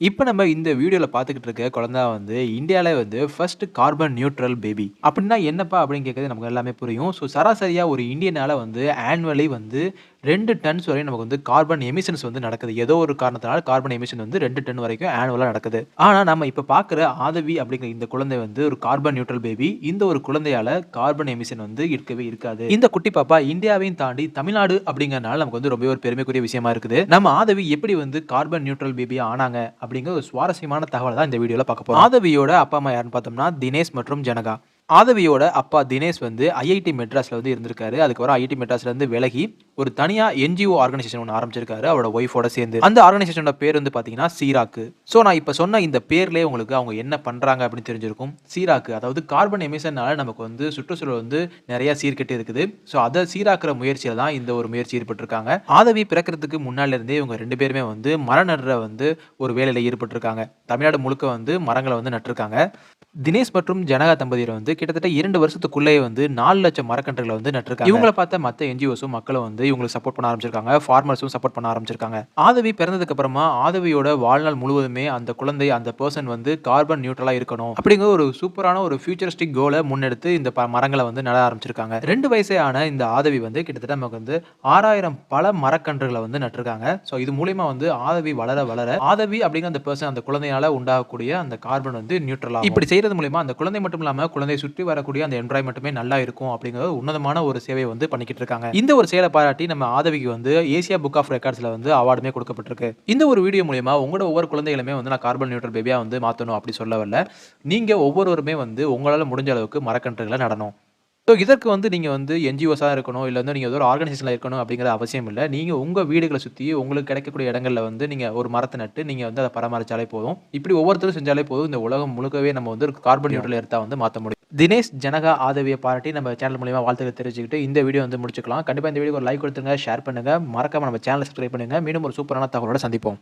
இப்போ நம்ம இந்த வீடியோவில் பார்த்துக்கிட்டு இருக்க குழந்தை வந்து இந்தியாவிலே வந்து ஃபர்ஸ்ட் கார்பன் நியூட்ரல் பேபி அப்படின்னா என்னப்பா அப்படின்னு கேட்குறது நமக்கு எல்லாமே புரியும். ஸோ சராசரியாக ஒரு இந்தியனால் வந்து ஆனுவலி வந்து ரெண்டு டன்ஸ் வரையும் நமக்கு வந்து கார்பன் எமிஷன்ஸ் வந்து நடக்குது. ஏதோ ஒரு காரணத்தினால கார்பன் எமிஷன் வந்து ரெண்டு டன் வரைக்கும் ஆனுவலாக நடக்குது. ஆனால் நம்ம இப்போ பார்க்குற ஆதவி அப்படிங்கிற இந்த குழந்தை வந்து ஒரு கார்பன் நியூட்ரல் பேபி இந்த ஒரு குழந்தையால கார்பன் எமிஷன் வந்து இருக்கவே இருக்காது. இந்த குட்டி பாப்பா இந்தியாவையும் தாண்டி தமிழ்நாடு அப்படிங்கறனால நமக்கு வந்து ரொம்ப ஒரு பெருமைக்குரிய விஷயமா இருக்குது. நம்ம ஆதவி எப்படி வந்து கார்பன் நியூட்ரல் பேபியா ஆனாங்க அப்படிங்கிற ஒரு சுவாரஸ்யமான தகவல் தான் இந்த வீடியோவில் பார்க்க போகிறோம் ஆதவியோட அப்பா அம்மா யாருன்னு பார்த்தோம்னா தினேஷ் மற்றும் ஜனகா. ஆதவியோட அப்பா தினேஷ் வந்து ஐஐடி மெட்ராஸில் வந்து இருந்திருக்காரு. அதுக்கப்புறம் ஐஐடி மெட்ராஸ்லேருந்து விலகி ஒரு தனியா என்ஜிஓ ஆர்கனைசேஷன் ஒன்று ஆரம்பிச்சிருக்காரு அவரோட ஒய்ஃபோட சேர்ந்து. அந்த ஆர்கனைசேஷனோட பேர் வந்து பார்த்தீங்கன்னா சீராக்கு. ஸோ நான் இப்போ சொன்ன இந்த பேர்லேயே உங்களுக்கு அவங்க என்ன பண்ணுறாங்க அப்படின்னு தெரிஞ்சிருக்கும். சீராக்கு அதாவது கார்பன் எமிஷன்னால நமக்கு வந்து சுற்றுச்சூழல் வந்து நிறைய சீர்கெட்டு இருக்குது. ஸோ அதை சீராக்குற முயற்சியில் தான் இந்த ஒரு முயற்சி ஈடுபட்டிருக்காங்க. ஆதவி பிறக்கிறதுக்கு முன்னாலேருந்தே இவங்க ரெண்டு பேருமே வந்து மர நடுற வந்து ஒரு வேலையில் ஈடுபட்டிருக்காங்க. தமிழ்நாடு முழுக்க வந்து மரங்களை வந்து நட்டிருக்காங்க. தினேஷ் மற்றும் ஜனகா தம்பதியர் வந்து கிட்டத்தட்ட இரண்டு வருஷத்துக்குள்ளேயே வந்து நாலு லட்சம் மரக்கன்றுகளை வந்து நட்டிருக்காங்க. இவங்களை பார்த்த மற்ற என்ஜிஓஸும் மக்களும் வந்து இவங்களுக்கு சப்போர்ட் பண்ண ஆரம்பிச்சிருக்காங்க. ஃபார்மர்ஸும் சப்போர்ட் பண்ண ஆரம்பிச்சிருக்காங்க. ஆதவி பிறந்ததுக்கு அப்புறமா ஆதவியோட வாழ்நாள் முழுவதுமே அந்த குழந்தை அந்த பர்சன் வந்து கார்பன் நியூட்ரலா இருக்கணும். அப்படிங்கிற ஒரு சூப்பரான ஒரு ஃபியூச்சரிஸ்டிக் கோலை முன்னெடுத்து இந்த மரங்களை வந்து நட ஆரம்பிச்சிருக்காங்க. ரெண்டு வயசே ஆன இந்த ஆதவி வந்து கிட்டத்தட்ட நமக்கு வந்து ஆறாயிரம் பல மரக்கன்றுகளை வந்து நட்டிருக்காங்க. ஸோ இது மூலியமா வந்து ஆதவி வளர வளர ஆதவி அப்படிங்கிற அந்த பர்சன் அந்த குழந்தையால உண்டாகக்கூடிய அந்த கார்பன் வந்து நியூட்ரலாக இப்படி செய்யறது மூலியமா அந்த குழந்தை மட்டும் இல்லாம குழந்தையை சுற்றி வரக்கூடிய அந்த என்வாய்மெண்ட்டுமே நல்லா இருக்கும் அப்படிங்கிற உன்னதமான ஒரு சேவையை வந்து பண்ணிக்கிட்டு இருக்காங்க. இந்த ஒரு செயலை பாராட்டி நம்ம ஆதவிக்கு வந்து ஏசியா புக் ஆஃப் ரெக்கார்ட்ஸ்ல வந்து அவார்டுமே கொடுக்கப்பட்டிருக்கு. இந்த ஒரு வீடியோ மூலியமா உங்களோட ஒவ்வொரு குழந்தைகளுமே வந்து நான் கார்பன் நியூட்ரல் பேபியா வந்து மாத்தணும் அப்படி சொல்ல வரல. நீங்க ஒவ்வொருவருமே வந்து உங்களால முடிஞ்ச அளவுக்கு மரக்கன்றுகளை நடணும். ஸோ இதற்கு வந்து நீங்கள் வந்து என்ஜிஓஸாக இருக்கணும் இல்லை வந்து நீங்கள் ஒரு ஆர்கனைசேஷனில் இருக்கணும் அப்படிங்கிற அவசியம் இல்லை. நீங்கள் உங்கள் வீடுகளை சுற்றி உங்களுக்கு கிடைக்கக்கூடிய இடங்களில் வந்து நீங்கள் ஒரு மரத்தை நட்டு நீங்கள் வந்து அதை பராமரிச்சாலே போதும். இப்படி ஒவ்வொருத்தரும் செஞ்சாலே போதும். இந்த உலகம் முழுக்கவே நம்ம வந்து கார்பன் நியூட்ரல் எடுத்தா வந்து மாற்ற முடியும். தினேஷ் ஜனகா ஆதவியை பாராட்டி நம்ம சேனல் மூலியமாக வாழ்த்துக்களை தெரிஞ்சுக்கிட்டு இந்த வீடியோ வந்து முடிச்சுக்கலாம். கண்டிப்பாக இந்த வீடியோ ஒரு லைக் கொடுத்துருங்க ஷேர் பண்ணுங்கள் மறக்காமல் நம்ம சேனலை சப்ஸ்கிரைப் பண்ணுங்கள் மீண்டும் ஒரு சூப்பரான தகவலோட சந்திப்போம்.